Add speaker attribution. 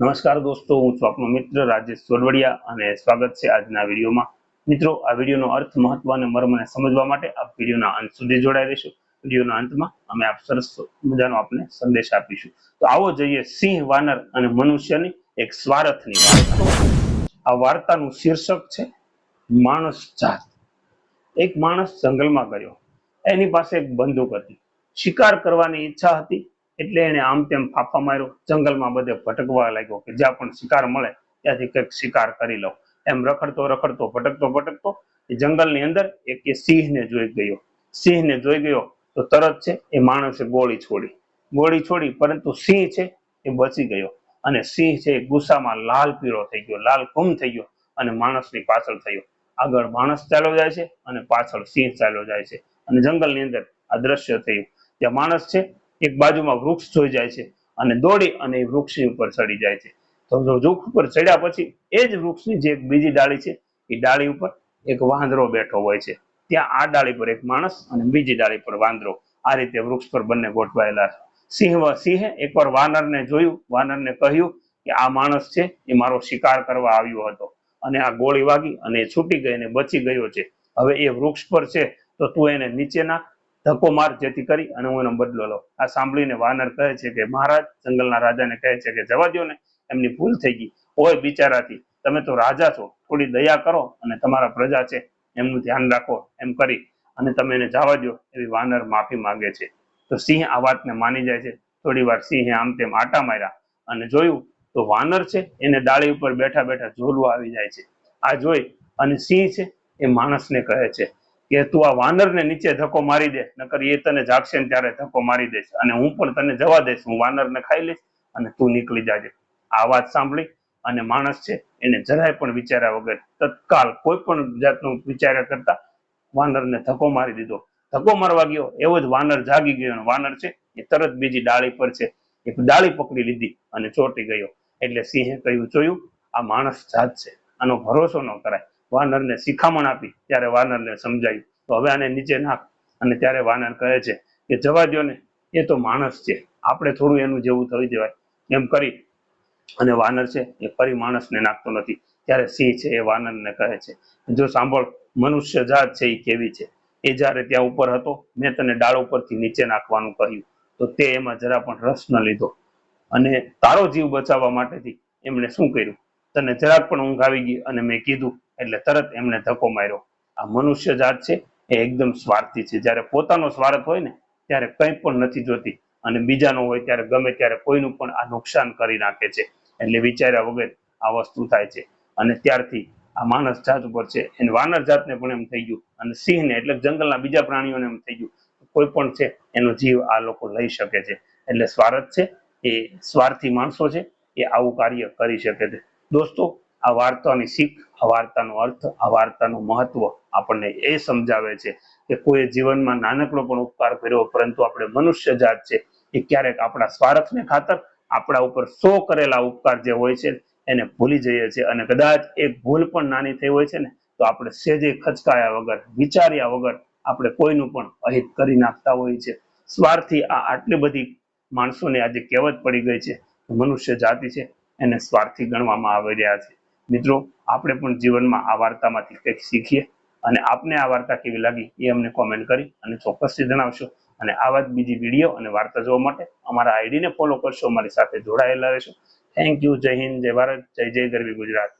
Speaker 1: નમસ્કાર દોસ્તો, હું છું મિત્ર રાજેશ સોલવડિયા અને સ્વાગત છે આજના વિડીયોમાં. મિત્રો, આ વિડીયોનો અર્થ મહત્વ અને મર્મને સમજવા માટે આપ વિડીયોના અંત સુધી જોડાઈ રહેશું. વિડીયોના અંતમાં અમે આપ સરસ મજાનો આપને સંદેશ આપીશું. તો આવો જઈએ સિંહ, વાનર અને મનુષ્યની એક સ્વાર્થની વાર્તા આ વાર્તાનું શીર્ષક છે, માણસ જાત. એક માણસ જંગલમાં ગયો. એની પાસે એક બંદૂક હતી. શિકાર કરવાની ઈચ્છા હતી એટલે એને આમ તેમ ફાફા માર્યો. જંગલમાં બધે ભટકવા લાગ્યો કે જ્યાં પણ શિકાર મળે ત્યાંથી કંઈક શિકાર કરી લો એમ રખડતો રખડતો ભટકતો ભટકતો એ જંગલની અંદર એક એ સિંહને જોઈ ગયો. સિંહને જોઈ ગયો તો તરત છે એ માણસે ગોળી છોડી. ગોળી છોડી પરંતુ સિંહ છે એ બચી ગયો. અને સિંહ છે એ ગુસ્સામાં લાલ પીળો થઈ ગયો, લાલ ગુમ થઈ ગયો અને માણસની પાછળ થયો. આગળ માણસ ચાલ્યો જાય છે અને પાછળ સિંહ ચાલ્યો જાય છે. અને જંગલની અંદર આ દ્રશ્ય થયું. ત્યાં માણસ છે એક બાજુમાં વૃક્ષ જોઈ જાય છે અને દોડી અને એ વૃક્ષની ઉપર ચડી જાય છે. તો વૃક્ષ ઉપર ચડ્યા પછી એ જ વૃક્ષની જે બીજી ડાળી છે, એ ડાળી ઉપર એક વાંદરો બેઠો હોય છે. ત્યાં આ ડાળી પર એક માણસ અને બીજી ડાળી પર વાંદરો આ રીતે વૃક્ષ પર બંને ગોઠવાયેલા છે. સિંહ સિંહે એકવાર વાનરને જોયું, વાનરને કહ્યું કે આ માણસ છે, એ મારો શિકાર કરવા આવ્યો હતો. અને આ ગોળી વાગી અને છૂટી ગઈ અને બચી ગયો છે. હવે એ વૃક્ષ પર છે, તો તું એને નીચે નાખ ધક્કો માર જેથી કરી અને હું એનો બદલો લઉં. આ સાંભળીને વાનર કહે છે કે, મહારાજ, જંગલના રાજાને કહે છે કે જવા દો ને એમની ભૂલ થઈ ગઈ. ઓય બિચારાથી, તમે તો રાજા છો. થોડી દયા કરો અને તમારા પ્રજા છે. એમનું ધ્યાન રાખો, એમ કરી અને તમે એને જવા દો એવી વાનર માફી માંગે છે. તો સિંહ આ વાતને માની જાય છે. થોડી વાર સિંહે આમ તેમ આટા માર્યા અને જોયું તો વાનર છે, એને ડાળી ઉપર બેઠા બેઠા ઝોલવા આવી જાય છે. આ જોઈ અને સિંહ છે એ માણસને કહે છે કે તું આ વાનરને નીચે ધક્કો મારી દે, નકર એ તને જાગશે ને ત્યારે ધક્કો મારી દેશે. અને હું પણ તને જવા દઈશ, હું વાનરને ખાઈ લઈશ અને તું નીકળી જાજે. આ વાત સાંભળી અને માણસ છે, એને જરાય પણ વિચાર્યા વગર, તત્કાલ કોઈ પણ જાતનું વિચાર્યા કરતા વાનરને ધક્કો મારી દીધો. ધક્કો મારવા ગયો, એવો જ વાનર જાગી ગયો. વાનર છે, એ તરત બીજી ડાળી પર છે એ ડાળી પકડી લીધી અને ચોંટી ગયો. એટલે સિંહે કહ્યું, જોયું, આ માણસ જાત છે. આનો ભરોસો ન કરાય. વાનરને શિખામણ આપી, ત્યારે વાનરને સમજાયું. તો હવે આને નીચે નાખ અને ત્યારે વાનર કહે છે કે જવા દો ને એ તો માણસ છે. આપણે થોડું એનું જેવું થઈ જવાય. એમ કરી અને વાનર છે એ ફરી માણસને નાખતો નથી. ત્યારે સિંહ છે એ વાનરને કહે છે, જો સાંભળ, મનુષ્ય જાત છે એ કેવી છે? એ જ્યારે ત્યાં ઉપર હતો, મેં તને ડાળ ઉપરથી નીચે નાખવાનું કહ્યું. તો તે એમાં જરા પણ રસ ન લીધો. અને તારો જીવ બચાવવા માટેથી એમણે શું કર્યું? તને જરાક પણ ઊંઘ આવી ગઈ અને મેં કીધું એટલે તરત એમને ધક્કો માર્યો. આ મનુષ્ય જાત છે, એ એકદમ સ્વાર્થી છે. જ્યારે પોતાનો સ્વાર્થ હોય ને, ત્યારે કંઈ પણ નથી જોતી. અને બીજાનો હોય ત્યારે ગમે ત્યારે કોઈનું પણ આ નુકસાન કરી નાખે છે. એટલે વિચાર્યા વગર આ વસ્તુ થાય છે. અને ત્યારથી આ માણસ જાત ઉપર છે. એને વાનર જાતને પણ એમ થઈ ગયું. અને સિંહને એટલે જંગલના બીજા પ્રાણીઓને એમ થઈ ગયું. કોઈ પણ છે, એનો જીવ આ લોકો લઈ શકે છે. એટલે સ્વાર્થ છે, એ સ્વાર્થી માણસો છે, એ આવું કાર્ય કરી શકે છે. દોસ્તો આ વાર્તાની શીખ, આ વાર્તાનો અર્થ, આ વાર્તાનું મહત્વ આપણને એ સમજાવે છે કે કોઈ જીવનમાં નાનકડો પણ ઉપકાર કર્યો, પરંતુ આપણે મનુષ્ય જાત છે, એ ક્યારેક આપણા સ્વાર્થને ખાતર આપણા ઉપર સો કરેલા ઉપકાર જે હોય છે, એને ભૂલી જઈએ છીએ. અને કદાચ એક ભૂલ પણ નાની થઈ હોય છે ને, તો આપણે સેજે ખચકાયા વગર, વિચાર્યા વગર આપણે કોઈનું પણ અહિત કરી નાખતા હોઈએ છીએ. સ્વાર્થી આ આટલી બધી માણસોને આજે કહેવત પડી ગઈ છે મનુષ્ય જાતિ છે, એને સ્વાર્થી ગણવામાં આવી રહ્યા છે. મિત્રો, આપણે પણ જીવનમાં આ વાર્તામાંથી કંઈક શીખીએ અને આપને આ વાર્તા કેવી લાગી એ અમને કોમેન્ટ કરી અને ચોક્કસથી જણાવશો. અને આવા જ બીજી વીડિયો અને વાર્તા જોવા માટે અમારા આઈડીને ફોલો કરશો, અમારી સાથે જોડાયેલા રહેશો. થેન્ક યુ જય હિન્દ, જય ભારત, જય જય ગરવી ગુજરાત.